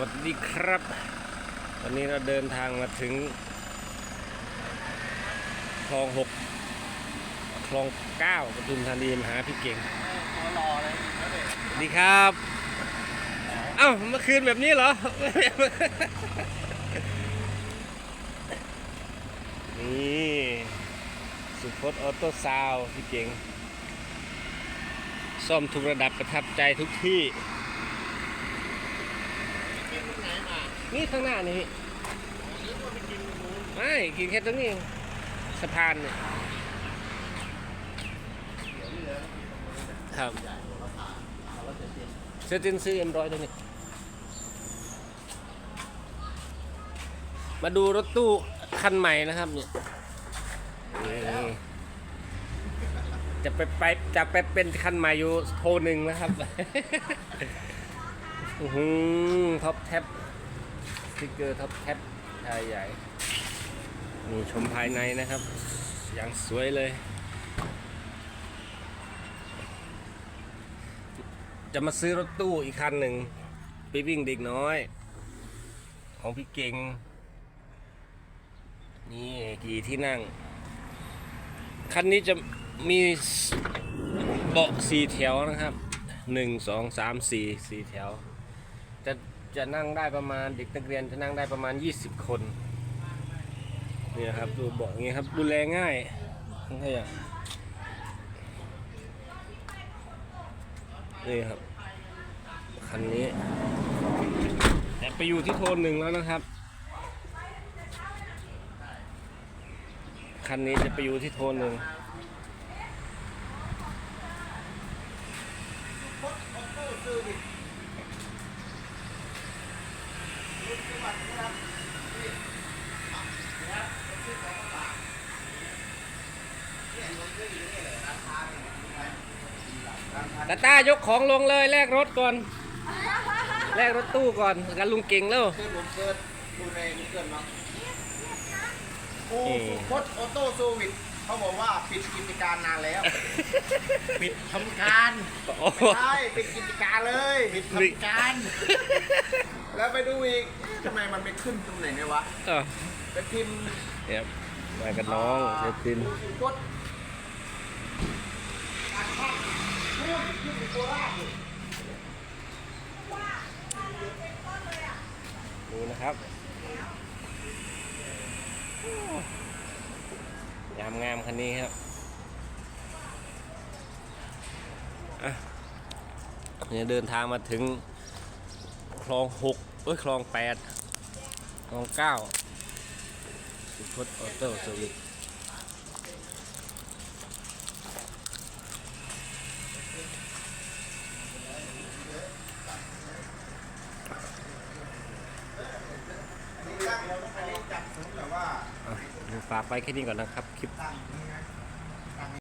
วัสดีครับ วันนี้เราเดินทางมาถึงคลองหกคลองเก้าปทุมธานีมาหาพี่เก่งตัวรอเลยสวัสดีครับ เอ้าเมื่อคืนแบบนี้เหรอ นี่สุพจน์ออโต้ซาวพี่เก่ง ซ่อมทุกระดับประทับใจทุกที่ ไหนมานี่ข้างหน้านี่พี่หรือว่าไปกินตรงนู้นไม่กินแค่ตรงนี้เองสะพานเนี่ยเดี๋ยวนี่เลยกินตรงนู้นนะครับใหญ่กว่าราคาเอาแล้วเสร็จสิ้นเซตินซื้อเอ็มร้อยตัวนี้ มาดูรถตู้คันใหม่นะครับเนี่ยนี่จะไปไปจะไปเป็นคันใหม่อยู่โทรหนึ่งนะครับ อือหือท็อปแท็บสติกเกอร์ท็อปแท็บชายใหญ่นี่ชมภายในนะครับ อย่างสวยเลย จะมาซื้อรถตู้อีกคันหนึ่งไปวิ่งเด็กน้อย ของพี่เก่ง นี่กี่ที่นั่ง คันนี้จะมีเบาะสี่แถวนะครับหนึ่งสองสามสี่สี่แถว จะจะนั่งได้ประมาณเด็กนักเรียนจะนั่งได้ประมาณ 20 คนนี่นะครับดูเบาะอย่างงี้ครับดูแลง่ายทั้งขยะนี่ครับคันนี้แต่ไปอยู่ที่โทนหนึ่งแล้วนะครับคันนี้จะไปอยู่ที่โทนหนึ่ง ตาตายกของลงเลยแลกรถก่อน แลกรถตู้ก่อนกันลุงเก่งแล้วคือผมเกิดดูในกูเกิลเนาะกูเอ่อสุพจน์ออโต้โซวิต เขาบอกว่าปิดกิจการนานแล้ว ปิดทำการโอ้ไม่ใช่ปิดกิจการเลยปิดทำการ แล้วไปดูอีกเอ๊ะทำไมมันไม่ขึ้นตรงไหนเนี่ยวะเออไปพิมพ์เนี่ยมากับน้องเซตินกูสุพจน์การข้างนู่นขึ้นไปโคราชอยู่ดูนะครับ งามงามคันนี้ครับเนี่ยเดินทางมาถึงคลองหกเอ้ยคลองแปดคลองเก้าสุพจน์ออโต้สวิตงอันนี้จับสมมติแบบว่า อะ ฝากไปแค่นี้ก่อนนะครับคลิป